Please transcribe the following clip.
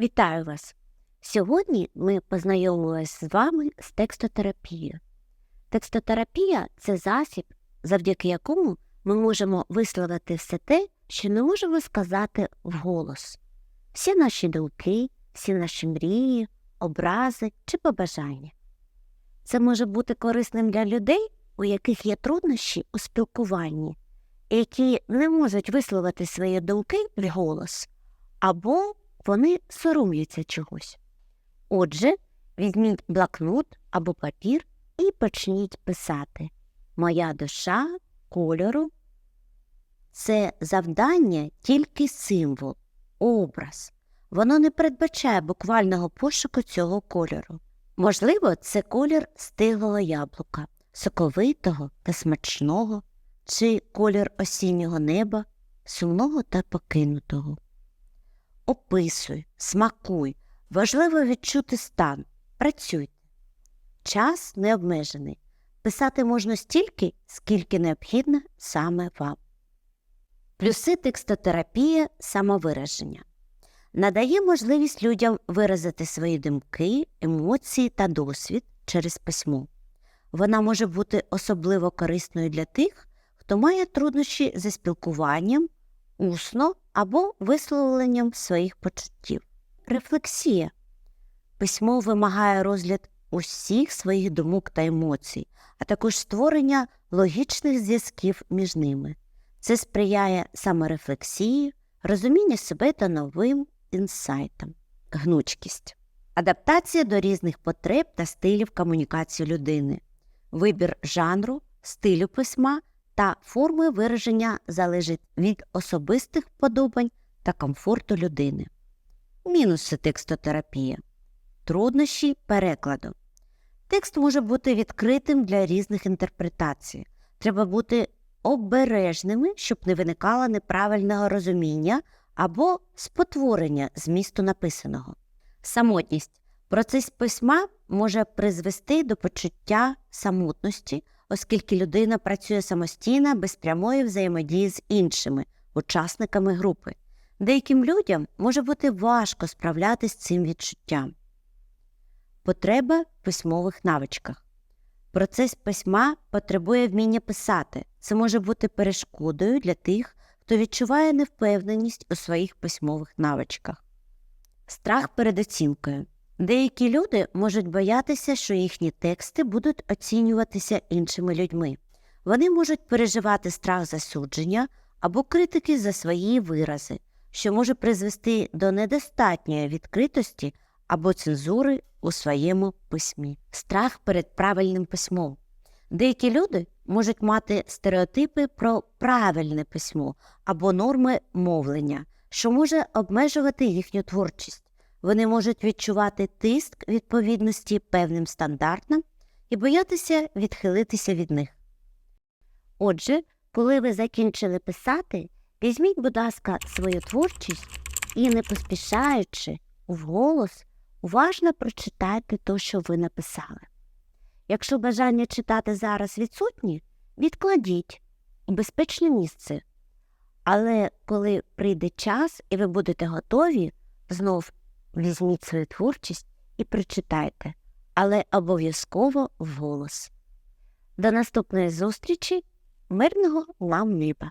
Вітаю вас! Сьогодні ми познайомилися з вами з текстотерапією. Текстотерапія це засіб, завдяки якому ми можемо висловити все те, що не можемо сказати вголос. Всі наші думки, всі наші мрії, образи чи побажання. Це може бути корисним для людей, у яких є труднощі у спілкуванні, які не можуть висловити свої думки вголос, або вони соромляться чогось. Отже, візьміть блокнот або папір і почніть писати Моя душа кольору це завдання тільки символ, образ. Воно не передбачає буквального пошуку цього кольору. Можливо, це колір стиглого яблука, соковитого та смачного, чи колір осіннього неба, сумного та покинутого. Описуй, смакуй, важливо відчути стан, працюйте. Час не обмежений. Писати можна стільки, скільки необхідно саме вам. Плюси текстотерапії самовираження надає можливість людям виразити свої думки, емоції та досвід через письмо. Вона може бути особливо корисною для тих, хто має труднощі зі спілкуванням, усно або висловленням своїх почуттів. Рефлексія. Письмо вимагає розгляд усіх своїх думок та емоцій, а також створення логічних зв'язків між ними. Це сприяє саморефлексії, розумінню себе та новим інсайтам, гнучкість, адаптація до різних потреб та стилів комунікації людини, вибір жанру, стилю письма та форми вираження залежить від особистих вподобань та комфорту людини. Мінуси текстотерапії. Труднощі перекладу. Текст може бути відкритим для різних інтерпретацій. Треба бути обережними, щоб не виникало неправильного розуміння або спотворення змісту написаного. Самотність. Процес письма може призвести до почуття самотності, оскільки людина працює самостійно без прямої взаємодії з іншими учасниками групи. Деяким людям може бути важко справлятися з цим відчуттям. Потреба в письмових навичках. Процес письма потребує вміння писати. Це може бути перешкодою для тих, хто відчуває невпевненість у своїх письмових навичках. Страх перед оцінкою. Деякі люди можуть боятися, що їхні тексти будуть оцінюватися іншими людьми. Вони можуть переживати страх засудження або критики за свої вирази, що може призвести до недостатньої відкритості або цензури у своєму письмі. Страх перед правильним письмом. Деякі люди можуть мати стереотипи про правильне письмо або норми мовлення, що може обмежувати їхню творчість. Вони можуть відчувати тиск відповідності певним стандартам і боятися відхилитися від них. Отже, коли ви закінчили писати, візьміть, будь ласка, свою творчість і, не поспішаючи, вголос, уважно прочитайте те, що ви написали. Якщо бажання читати зараз відсутні, відкладіть у безпечне місце. Але коли прийде час і ви будете готові, знов візьміть свою творчість і прочитайте, але обов'язково вголос. До наступної зустрічі, мирного вам неба!